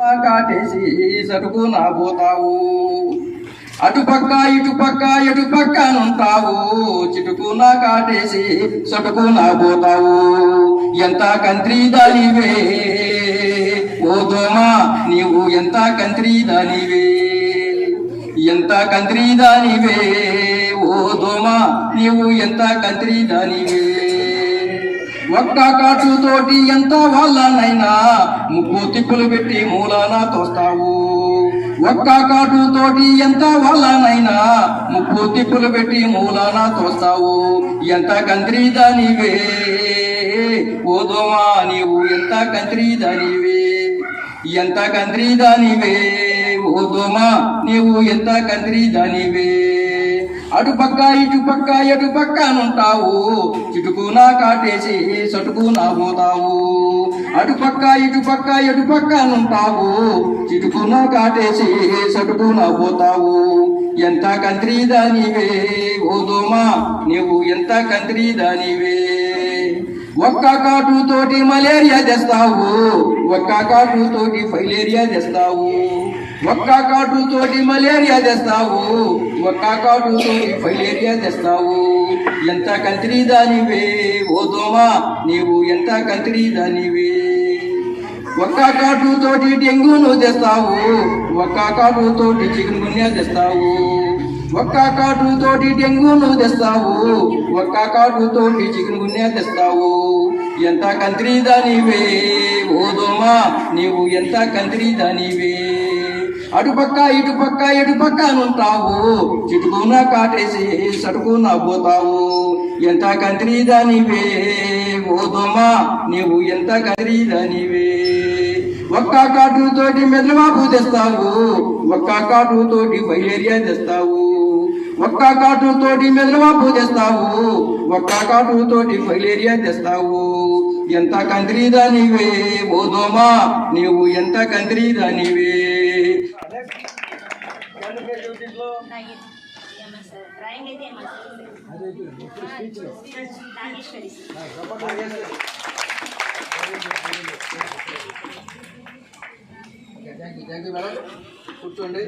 కాటేసి సరుకు నా పోతావు. అటుపక్క ఇటుపక్క ఎటుపక్క నుంటావు. చిటుకు నా కాటేసి సటుకు నా పోతావు. ఎంత కంత్రి దానివే? ఓ దోమా నీవు ఎంత కంత్రి దానివే? ఎంత కంత్రి దానివే? ఓ దోమా నీవు ఎంత కంత్రి దానివే? ఒక్క కాటుతోటి ఎంత వాళ్ళనైనా ముక్కు తిప్పులు పెట్టి మూలాన తోస్తావు. ఒక్క కాటు తోటి ఎంత వాళ్ళనైనా ముక్కు తిప్పులు పెట్టి మూలాన తోస్తావు. ఎంత కంత్రి దానివే ఓ నీవు ఎంత కంత్రి దానివే ఎంత కంత్రి దానివే ఓ నీవు ఎంత కంత్రి దానివే అటుపక్క ఇటుపక్క ఎటుపక్క నుంటావు చిటుకు నా కాటేసి సటుకు నా పోతావు అటుపక్క ఇటుపక్క ఎటుపక్క నుంటావు చిటుకు నా కాటేసి సటుకు నా పోతావు ఎంత కంత్రి దానివే ఓ దోమా నీవు ఎంత కంత్రి దానివే ఒక్క కాటుతోటి మలేరియా తెస్తావు. ఒక్క కాటుతోటి ఫైలేరియా తెస్తావు. ఒక్క కాటుతోటి మలేరియా తెస్తావు. ఒక్క కాటుతోటి ఫైలేరియా తెస్తావు. ఎంత కంత్రి దానివే ఓ దోమా నీవు ఎంత కంత్రి దానివే ఒక్క కాటుతోటి డెంగ్యూను తెస్తావు. ఒక్క కాటుతోటి చికెన్ గున్యా తెస్తావు. ఒక్క కాటుతోటి డెంగూను తెస్తావు. ఒక్క కాటుతోటి చికెన్ గున్నే తెస్తావు. ఎంత కంత్రి దానివే ఓదోమా నీవు ఎంత కంత్రి దానివే అటుపక్క ఇటుపక్క ఎటుపక్క నుంటావు చిటుకున కాటేసి సటుకున పోతావు. ఎంత కంత్రి దానివే ఓదోమా నీవు ఎంత కంత్రి దానివే ఒక్క కాటుతోటి మెదలమాపు తెస్తావు. ఒక్క కాటుతోటి బయలేరియా తెస్తావు. ఒక్క కాటు తోటి మెదలమాపు తెస్తావు ఒక్క కాటు తోటి ఫైలేరియా తెస్తావు? ఎంత కంత్రి నీవే? ఓ దోమా నీవు ఎంత కంత్రి నీవే? కూర్చోండి.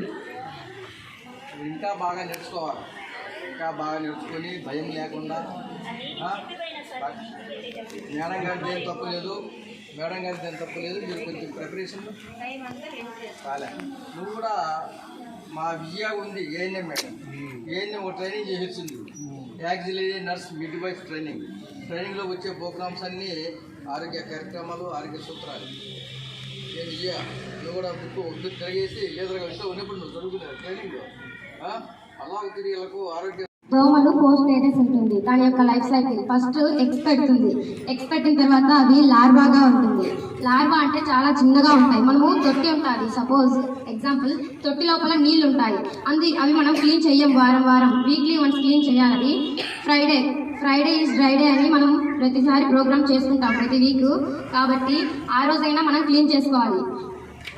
ఇంకా బాగా నేర్చుకోవాలి. ఇంకా బాగా నేర్చుకొని భయం లేకుండా? మేడం గారిది ఏం తప్పు లేదు? మేడం గారిది ఏం తప్పు లేదు? మీరు కొంచెం ప్రిపరేషన్ కాలే. నువ్వు కూడా మా విజయ ఉంది ఏఎన్ఎం మేడం. ఏఎన్ఎం ఒక ట్రైనింగ్ చేసేసింది. Auxiliary nurse midwife training ట్రైనింగ్లో వచ్చే ప్రోగ్రామ్స్ అన్నీ ఆరోగ్య కార్యక్రమాలు ఆరోగ్య సూత్రాలు. ఏ విజయ నువ్వు కూడా బుక్ వద్దు తిరిగేసి లేదుగా ఇంట్లో ఉన్నప్పుడు నువ్వు చదువుకునే ట్రైనింగ్లో దోమలు పోస్ట్ స్టేటస్ ఉంటుంది. దాని యొక్క లైఫ్ సైకిల్. ఫస్ట్ ఎగ్స్ పెడుతుంది ఎగ్స్ పెట్టిన తర్వాత అది లార్వాగా ఉంటుంది. లార్వా అంటే చాలా చిన్నగా ఉంటాయి. మనము తొట్టి ఉంటుంది. సపోజ్ ఎగ్జాంపుల్ తొట్టి లోపల నీళ్ళు ఉంటాయి. అంది అవి మనం క్లీన్ చేయం వారం వారం. వీక్లీ వన్స్ క్లీన్ చేయాలి. Friday Friday is dry day అని మనం ప్రతిసారి ప్రోగ్రామ్ చేసుకుంటాం ప్రతి వీక్. కాబట్టి ఆ రోజైనా మనం క్లీన్ చేసుకోవాలి.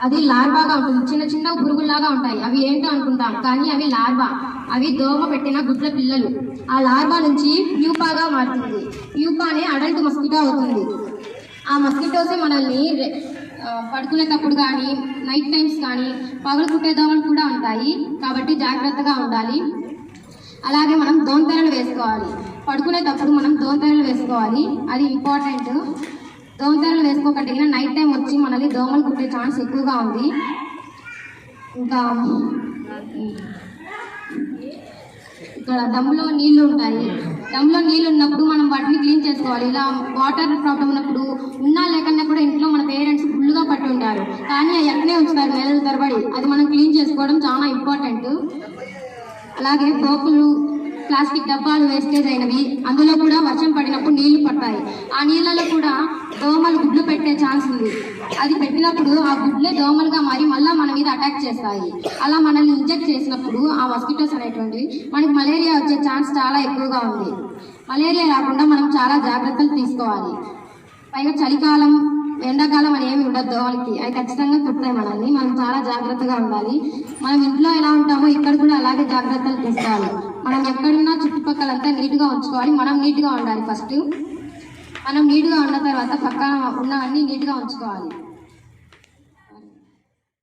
అది లార్వాగా ఉంటుంది చిన్న చిన్న పురుగుల్లాగా ఉంటాయి. అవి ఏంటో అనుకుంటాం కానీ అవి లార్వా. అవి దోమ పెట్టిన గుడ్ల పిల్లలు. ఆ లార్వా నుంచి ప్యూపాగా మారుతుంది. ప్యూపానే అడల్ట్ మస్కిటో అవుతుంది. ఆ మస్కిటోసే మనల్ని పడుకునేటప్పుడు కానీ నైట్ టైమ్స్ కానీ పగలు కుట్టే దోమలు కూడా ఉంటాయి. కాబట్టి జాగ్రత్తగా ఉండాలి. అలాగే మనం దోంతెరలు వేసుకోవాలి. పడుకునేటప్పుడు మనం దోంతెరలు వేసుకోవాలి. అది ఇంపార్టెంట్. దోమతెరలు వేసుకోకంటే నైట్ టైం వచ్చి మనల్ని దోమలు కుట్టే ఛాన్స్ ఎక్కువగా ఉంది. ఇంకా ఇక్కడ దమ్ములో నీళ్ళు ఉంటాయి. దమ్ములో నీళ్ళు ఉన్నప్పుడు మనం వాటిని క్లీన్ చేసుకోవాలి. ఇలా వాటర్ ప్రాబ్లం ఉన్నప్పుడు ఉన్నా లేకన్నా కూడా ఇంట్లో మన పేరెంట్స్ ఫుల్గా పట్టి ఉంటారు. కానీ అవి ఎక్కడే ఉంచుతారు నెలల తరబడి. అది మనం క్లీన్ చేసుకోవడం చాలా ఇంపార్టెంట్ అలాగే పోపులు ప్లాస్టిక్ డబ్బాలు వేస్టేజ్ అయినవి. అందులో కూడా వర్షం పడినప్పుడు నీళ్ళు పడతాయి ఆ నీళ్ళలో కూడా దోమలు గుడ్లు పెట్టే ఛాన్స్ ఉంది. అది పెట్టినప్పుడు ఆ గుడ్లే దోమలుగా మారి మళ్ళీ మన మీద అటాక్ చేస్తాయి. అలా మనల్ని ఇంజెక్ట్ చేసినప్పుడు ఆ మస్కిటోస్ అనేటువంటివి మనకి మలేరియా వచ్చే ఛాన్స్ చాలా ఎక్కువగా ఉంది. మలేరియా రాకుండా మనం చాలా జాగ్రత్తలు తీసుకోవాలి. పైగా చలికాలం ఎండాకాలం అని ఏమి ఉండదు దోమలకి. అవి ఖచ్చితంగా కుడతాయి మనల్ని. మనం చాలా జాగ్రత్తగా ఉండాలి. మనం ఇంట్లో ఎలా ఉంటామో ఇక్కడ కూడా అలాగే జాగ్రత్తలు తీసుకోవాలి. మనం ఎక్కడున్నా చుట్టుపక్కలంతా నీట్గా ఉంచుకోవాలి మనం నీట్గా ఉండాలి ఫస్ట్. మనం నీట్గా ఉన్న తర్వాత పక్కన ఉన్నవన్నీ నీట్గా ఉంచుకోవాలి.